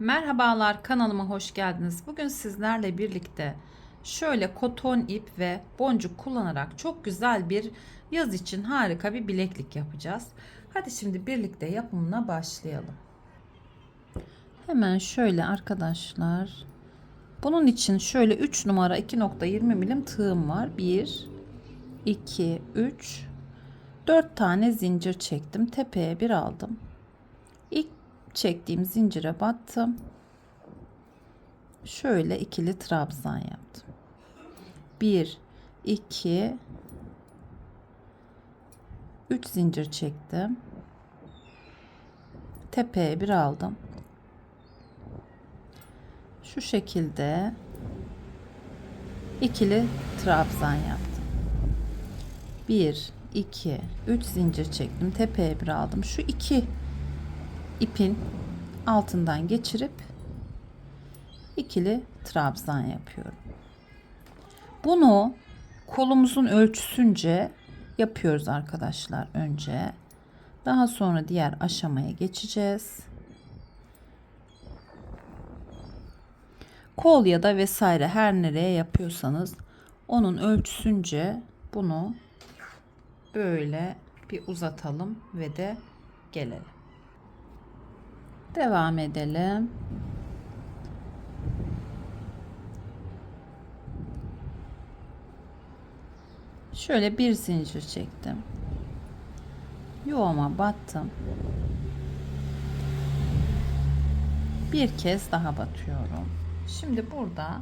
Merhabalar kanalıma hoş geldiniz. Bugün sizlerle birlikte şöyle koton ip ve boncuk kullanarak çok güzel bir yaz için harika bir bileklik yapacağız. Hadi şimdi birlikte yapımına başlayalım. Hemen şöyle arkadaşlar. Bunun için şöyle 3 numara 2.20 milim tığım var. 1 2 3 4 tane zincir çektim. Tepeye bir aldım. İlk çektiğim zincire battım. Şöyle ikili trabzan yaptım. 1 2 3 zincir çektim. Tepeye bir aldım. Şu şekilde ikili trabzan yaptım. 1 2 3 zincir çektim. Tepeye bir aldım. Şu iki ipin altından geçirip ikili trabzan yapıyorum. Bunu kolumuzun ölçüsünce yapıyoruz arkadaşlar önce. Daha sonra diğer aşamaya geçeceğiz. Kol ya da vesaire her nereye yapıyorsanız onun ölçüsünce bunu böyle bir uzatalım ve de gelelim. Devam edelim. Şöyle bir zincir çektim. Yuvama battım. Bir kez daha batıyorum. Şimdi burada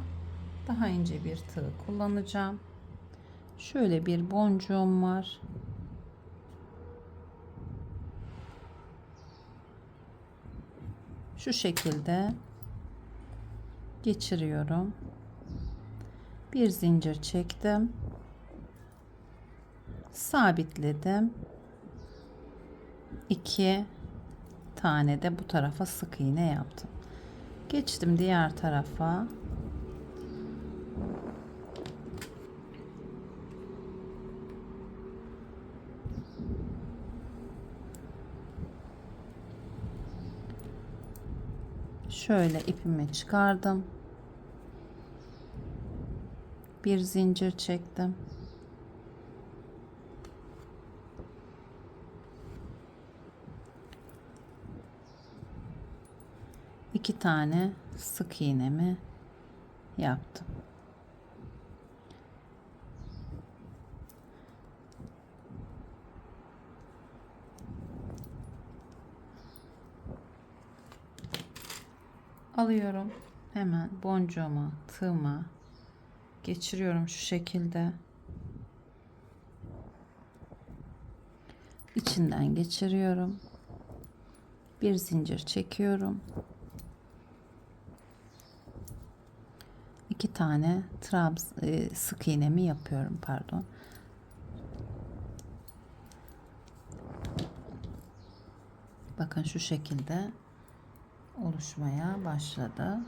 daha ince bir tığ kullanacağım. Şöyle bir boncuğum var. Şu şekilde geçiriyorum. Bir zincir çektim. Sabitledim. İki tane de bu tarafa sık iğne yaptım. Geçtim diğer tarafa. Şöyle ipimi çıkardım. Bir zincir çektim. İki tane sık iğnemi yaptım alıyorum. Hemen boncuğuma tığıma geçiriyorum şu şekilde. İçinden geçiriyorum. Bir zincir çekiyorum. İki tane trabz e, sık iğnemi yapıyorum pardon. Bakın şu şekilde oluşmaya başladı.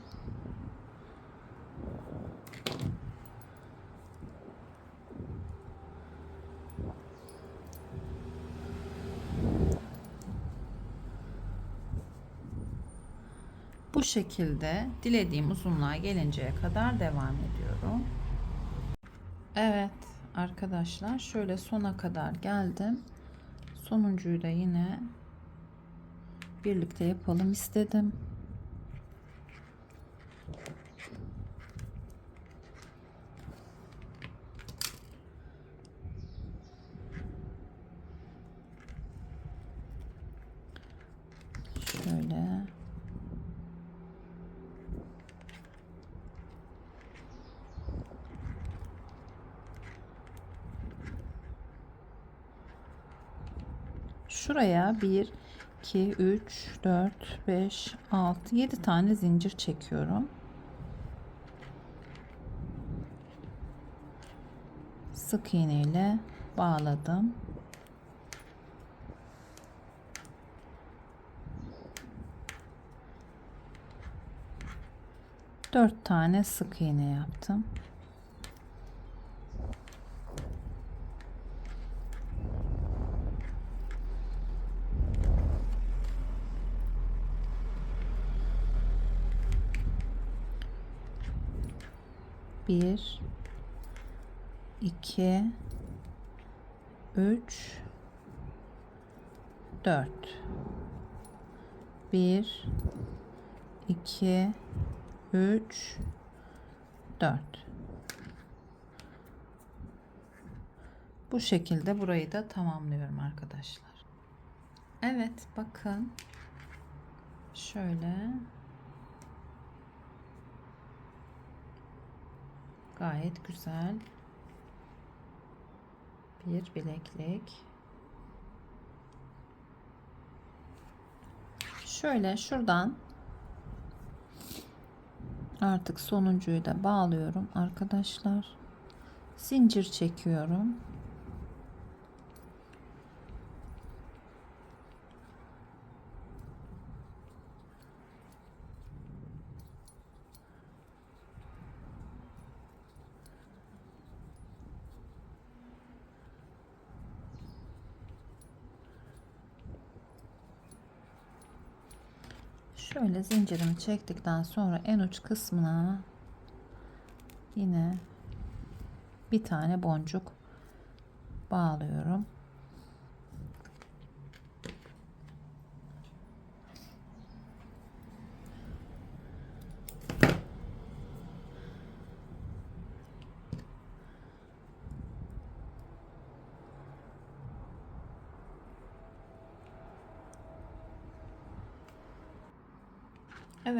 Bu şekilde dilediğim uzunluğa gelinceye kadar devam ediyorum. Evet arkadaşlar şöyle sona kadar geldim. Sonuncuyu da yine birlikte yapalım istedim. Şöyle Şuraya bir 2 3 4 5 6 7 tane zincir çekiyorum. Sık iğne ile bağladım. Dört tane sık iğne yaptım. 1 2 3 4 1 2 3 4 Bu şekilde burayı da tamamlıyorum arkadaşlar. Evet bakın. Şöyle gayet güzel bir bileklik. Şöyle şuradan artık sonuncuyu da bağlıyorum arkadaşlar. Zincir çekiyorum. Şöyle zincirimi çektikten sonra en uç kısmına yine bir tane boncuk bağlıyorum.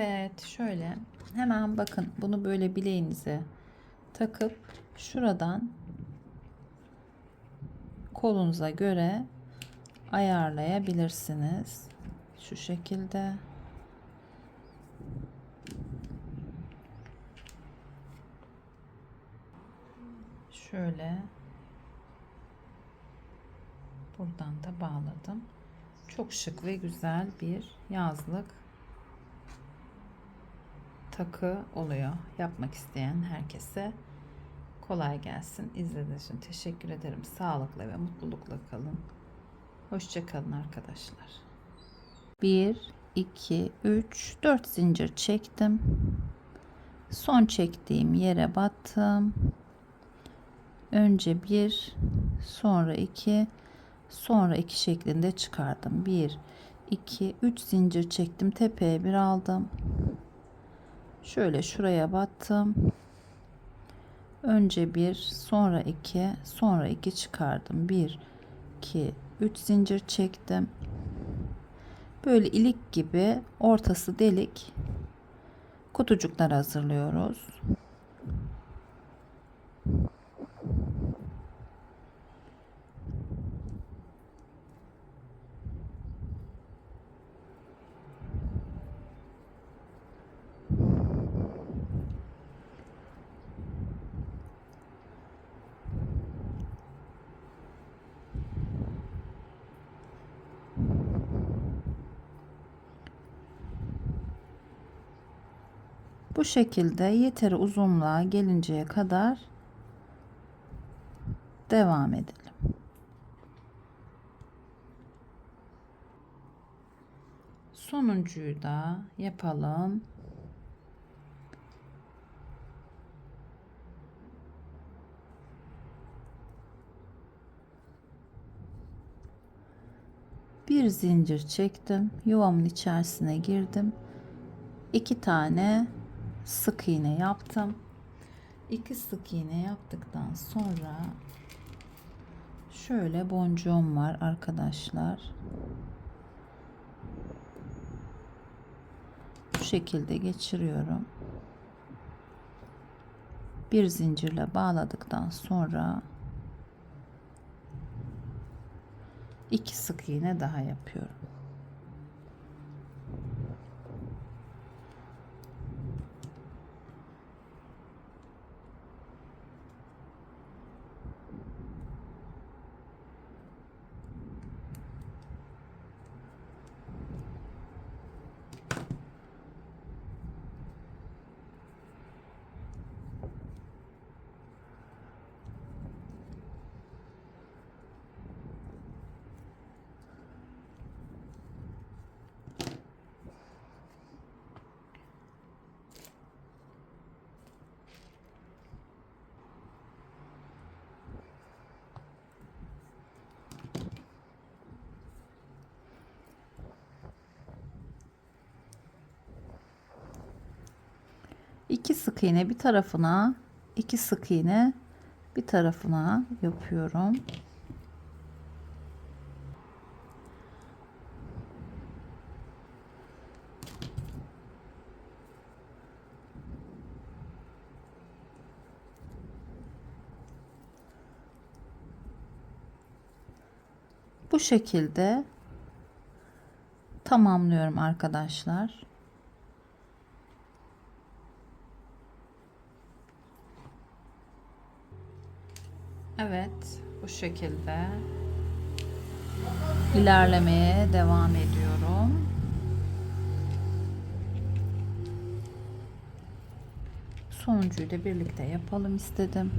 Evet şöyle hemen bakın bunu böyle bileğinize takıp şuradan kolunuza göre ayarlayabilirsiniz. Şu şekilde. Şöyle buradan da bağladım. Çok şık ve güzel bir yazlık takı oluyor. Yapmak isteyen herkese kolay gelsin. İzlediğiniz için teşekkür ederim. Sağlıkla ve mutlulukla kalın. Hoşça kalın arkadaşlar. 1 2 3 4 zincir çektim. Son çektiğim yere battım. Önce 1, sonra 2, sonra 2 şeklinde çıkardım. 1 2 3 zincir çektim. Tepeye bir aldım. Şöyle şuraya battım. Önce bir, sonra iki, sonra iki çıkardım. Bir, iki, üç zincir çektim. Böyle ilik gibi ortası delik kutucuklar hazırlıyoruz. Bu şekilde yeteri uzunluğa gelinceye kadar devam edelim. Sonuncuyu da yapalım. Bir zincir çektim. Yuvamın içerisine girdim. İki tane sık iğne yaptım. İki sık iğne yaptıktan sonra şöyle boncuğum var arkadaşlar. Bu şekilde geçiriyorum. Bir zincirle bağladıktan sonra iki sık iğne daha yapıyorum. 2 sık iğne bir tarafına, 2 sık iğne bir tarafına yapıyorum. Bu şekilde tamamlıyorum arkadaşlar. Evet, bu şekilde ilerlemeye devam ediyorum. Sonuncuyu da birlikte yapalım istedim.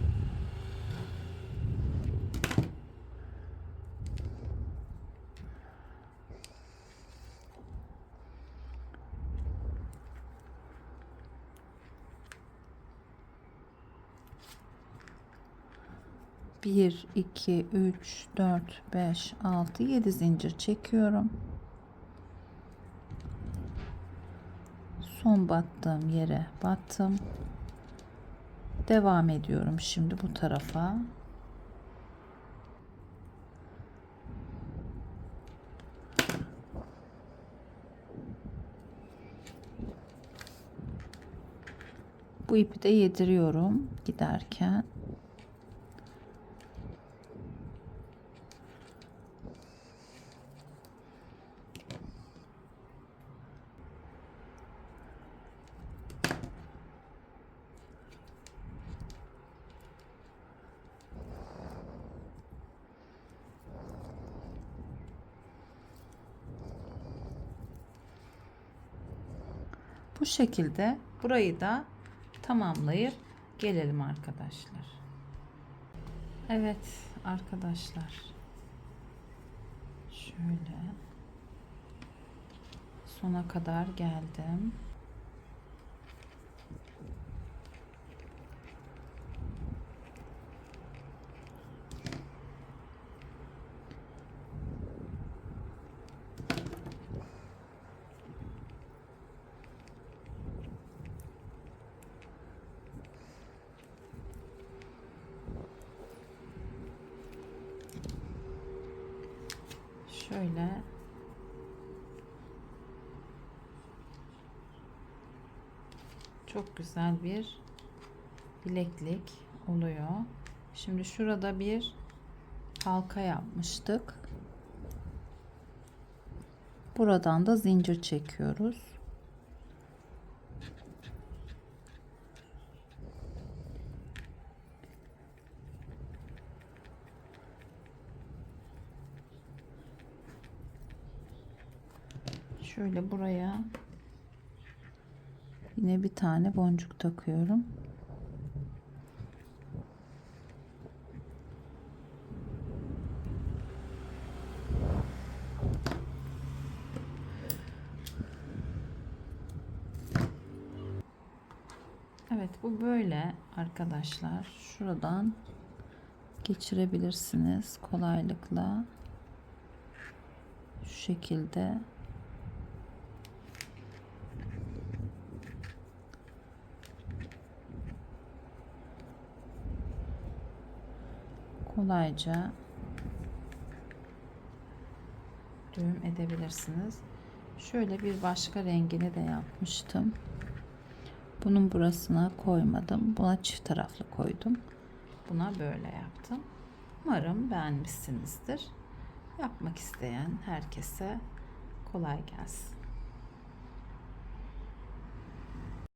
Bir, iki, üç, dört, beş, altı, yedi zincir çekiyorum. Son battığım yere battım. Devam ediyorum şimdi bu tarafa. Bu ipi de yediriyorum giderken. Bu şekilde burayı da tamamlayıp gelelim arkadaşlar. Evet arkadaşlar. Şöyle sona kadar geldim. Şöyle çok güzel bir bileklik oluyor. Şimdi şurada bir halka yapmıştık. Buradan da zincir çekiyoruz. Şöyle buraya yine bir tane boncuk takıyorum. Evet bu böyle arkadaşlar. Şuradan geçirebilirsiniz kolaylıkla. Şu şekilde kolayca düğüm edebilirsiniz. Şöyle bir başka rengini de yapmıştım. Bunun burasına koymadım. Buna çift taraflı koydum. Buna böyle yaptım. Umarım beğenmişsinizdir. Yapmak isteyen herkese kolay gelsin.